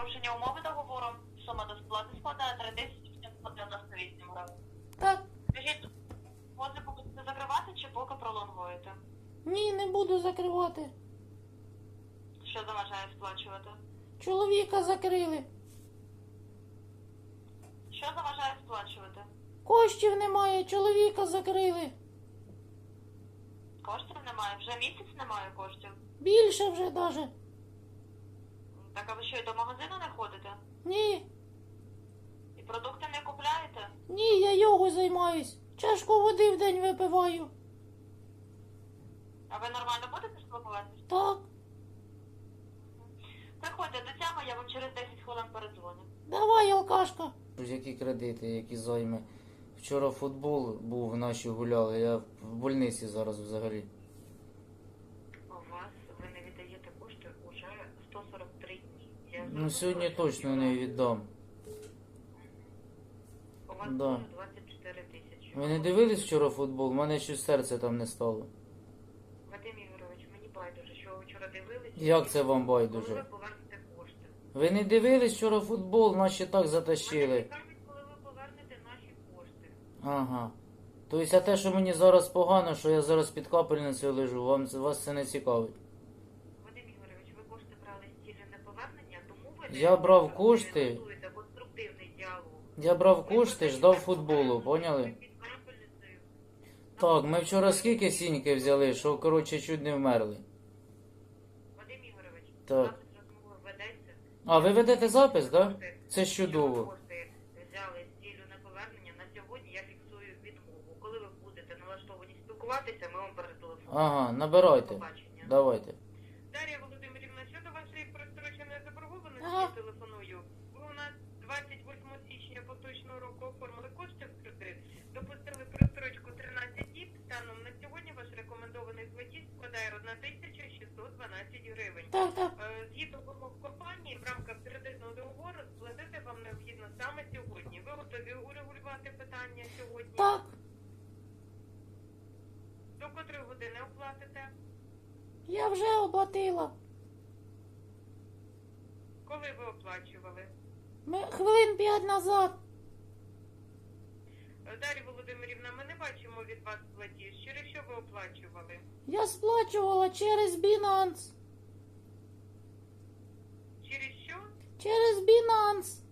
порушення умови договору. Сума до сплати складає 3798 гривень. Так, Скажіть, позику будете закривати чи поки пролонгуєте? ні, не буду закривати. Що заважає сплачувати? Чоловіка закрили. Що заважає сплачувати? Коштів немає, чоловіка закрили. Коштів немає, вже місяць немає коштів. Більше вже даже. Так а ви що, і до магазину не ходите? Ні, І продукти не купляєте? ні, я його займаюсь. Чашку води в день випиваю. А ви нормально будете спілкуватися? Так, Приходьте до цього, я вам через 10 хвилин передзвоню. давай, алкашка. Які кредити, які займи. Вчора футбол був, наші гуляли. Я в больниці зараз взагалі. У вас ви не віддаєте кошти уже 143 дні. Я Ну сьогодні точно не віддам. У вас Да. було 24 тисячі. Ви не дивились вчора футбол? У мене щось серце там не стало. Вадим Ігорович, мені байдуже, що ви вчора дивилися. Як це вам Коли ви байдуже? повернете кошти? Ви не дивились вчора футбол, наші так Мене затащили. цікавить, коли ви повернете наші кошти. Ага. Тобто, а те, що мені зараз погано, що я зараз під капельницею лежу, вам вас це не цікавить. Вадим Ігорович, ви кошти брали з цілі неповернення, тому ви Я брав кошти. Я брав кошти, ждав футболу, поняли? Так, ми вчора скільки сіньки взяли, що коротше чуть не вмерли. Вадим Ігорович, Так. запис розмови ведеться. А, ви ведете запис, так? Да? Це ж чудово. Кошти взяли з цілю неповернення. На сьогодні я фіксую відмову. Коли ви будете налаштовані спілкуватися, ми вам перетелефонуємо. Ага, набирайте. Побачення. Давайте. Дар'я Володимирівна, щодо вашої простроченої заборгованості, Ага. я телефоную. Ви у нас 28 січня поточного року оформили кошти в кредит, допустили прострочку 13 діб. Станом на сьогодні ваш рекомендований платіж складає 1612 гривень. Так, так. Е, Згідно вимог компанії, в рамках кредитного договору сплатити вам необхідно саме сьогодні. Ви готові урегулювати питання сьогодні? Так, До котрої години оплатите? я вже оплатила. Коли ви оплачували? Ми хвилин п'ять назад. Е, Дар'я Володимирівна, ми не бачимо від вас платіж. Через що ви оплачували? Я сплачувала через Binance. Через що? Через Binance.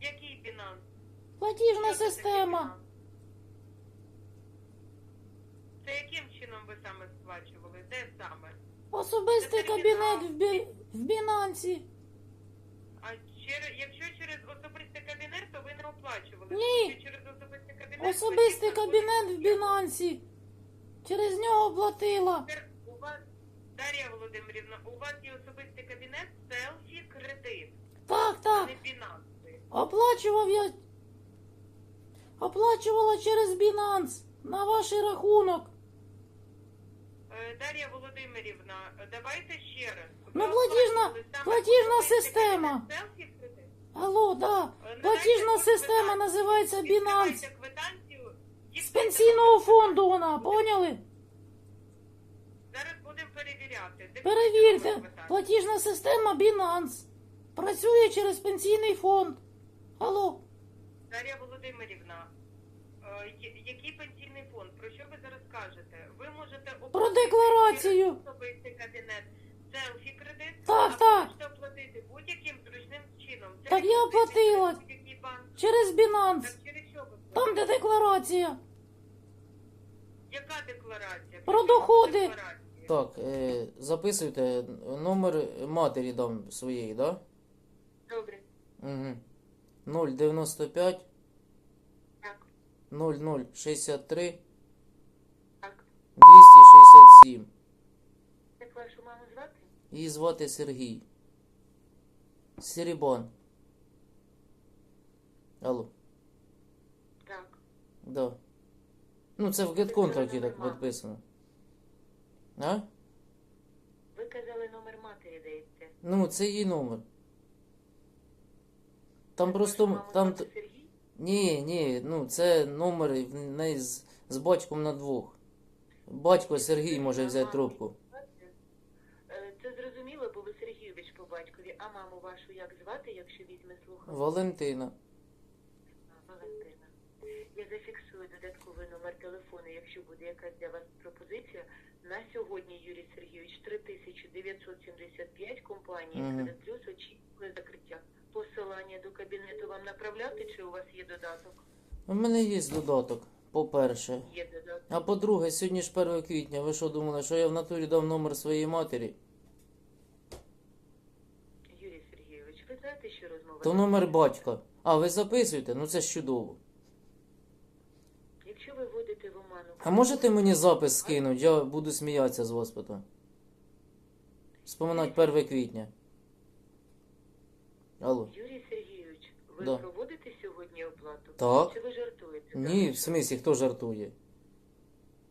Який фінанс? Платіжна Що система. Це яким чином ви саме сплачували? Де саме? Особистий Це кабінет в, бі... в Binance. А через якщо через особистий кабінет, то ви не оплачували. Ні. Через особистий кабінет Особистий кабінет в Binance. Через нього платила. Дар'я Володимирівна, у вас є особистий кабінет селфі кредит, Так, так. не фінанси. Оплачував я. Оплачувала через Binance на ваш рахунок. Е, Дар'я Володимирівна, давайте ще раз. Ви Ну, платіжна- оплачували саме платіжна особистий система. кабінет селфі кредит? Алло, да. Е, Платіжна надайте система квитанцію. називається. Відкривайте квитанцію. З пенсійного фонду вона, поняли? Перевірте, платіжна система Binance. Працює через пенсійний фонд. Алло, Дар'я Володимирівна, е, який пенсійний фонд? Про що ви зараз кажете? Ви можете оплатити Про декларацію. через особистий кабінет селфі кредит, Так, або так. можете оплатити будь-яким зручним чином. Це Так я оплатила. через будь-який банк. через Binance. Так через що ви Там, де декларація. Яка декларація? Про доходи. декларацію? Так, е, записуйте номер матері дам своєї, да? Добре. Угу. 095 Так, 0063 так. 267. Як вашу маму звати? Її звати Сергій. Серебан. Алло, Так. да. Ну, це в гет-контракті так підписано. А? Ви казали номер матері даєте. Ну, це її номер. Там просто. Там... Сергій? Ні, ні, ну це номер в неї з, з батьком на двох. Батько Сергій може взяти трубку. Е, Це зрозуміло, бо ви Сергійович по батькові, а маму вашу як звати, якщо візьме слухав? Валентина. Валентина. Я зафіксую додатковий номер телефону, якщо буде якась для вас пропозиція. На сьогодні, Юрій Сергійович, 3975 компанії Мгм. Кредит Плюс очікує закриття. Посилання до кабінету вам направляти, чи у вас є додаток? У мене є додаток, по-перше. Є додаток. А по-друге, сьогодні ж 1 квітня. Ви що думали, що я в натурі дав номер своєї матері? Юрій Сергійович, ви знаєте, що розмова? То номер батька. А, ви записуєте? Ну це ж чудово. Якщо ви вводите в оману... А можете мені запис скинути? Я буду сміятися з вас потім. Вспоминати 1 квітня. Алло. Юрій Сергійович, ви Да. проводите сьогодні оплату? Так. Чи ви жартуєте? Ні, в смислі, хто жартує?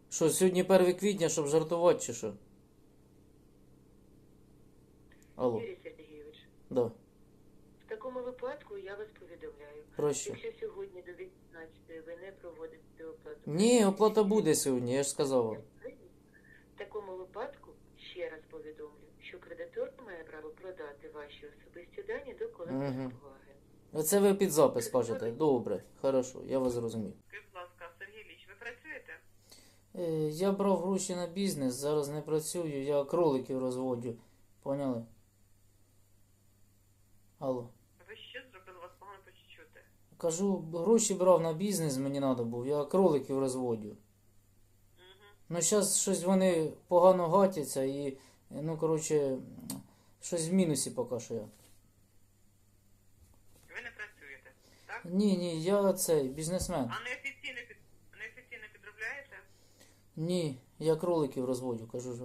Що, сьогодні 1 квітня, щоб жартувати чи що? Алло, Юрій Сергійович, да. в такому випадку я вас повідомляю. Про що? Якщо сьогодні до 18 ви не проводите оплату... Ні, оплата буде сьогодні, я ж сказав вам. В такому випадку ще раз повідомлю, що кредитор має право продати ваші особисті дані до колективного Мгм. агента. Оце ви під запис кажете. Добре, хорошо, я вас зрозумів. Скажіть, будь ласка, Сергій Ліч, ви працюєте? Е, я брав гроші на бізнес, зараз не працюю, я кроликів розводю. Поняли? Алло. Ви що зробили вас погано почути? Кажу, гроші брав на бізнес, мені треба був, я кроликів розводю. Ну, зараз щось вони погано гатяться і, ну, коротше, щось в мінусі поки що я. Ви не працюєте, так? Ні, ні, я цей бізнесмен. А неофіційно під неофіційно підробляєте? Ні, я кроликів розводю, кажу ж.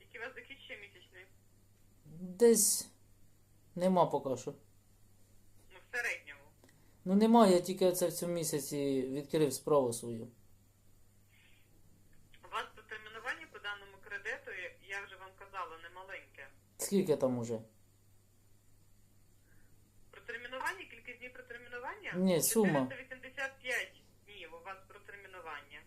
Який у вас дохід щомісячний? Десь нема поки що. Ну, в середньому. Ну нема, я тільки це в цьому місяці відкрив справу свою. У вас протермінування по даному кредиту, я вже вам казала, не маленьке. Скільки там уже? Протермінування, кількість днів протермінування? Ні, сума. 485 днів у вас протермінування.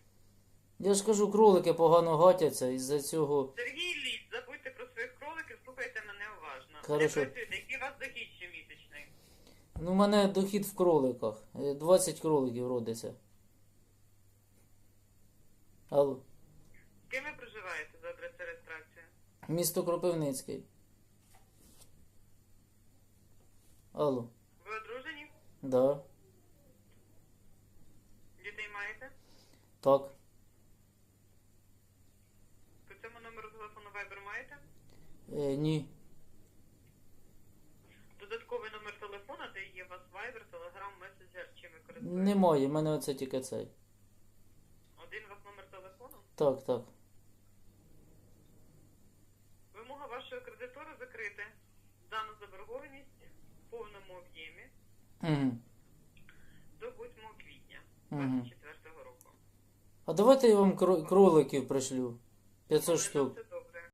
Я ж кажу, кролики погано гатяться, із-за цього. Сергій Ліч, забудьте про своїх кроликів, слухайте мене уважно. Хорошо. Не працюйте, який у вас дохід щомісячний? Ну, у мене дохід в кроликах. Е, 20 кроликів родиться. Алло. Ким ви проживаєте за адресою реєстрації? Місто Кропивницький. Алло. Ви одружені? Да. Дітей маєте? Так. По цьому номеру телефону Viber маєте? Е, ні. Додатковий номер телефона, де є у вас Viber, Telegram, Messenger, чим ви користуєтесь? Немає, в мене оце тільки цей. Один у вас номер телефону? Так, так. Вимога вашого кредитора закрити дану заборгованість в повному об'ємі Угу. до 8 квітня Мгм. 2024 року. А давайте я вам кро- кроликів пришлю. 500 штук. це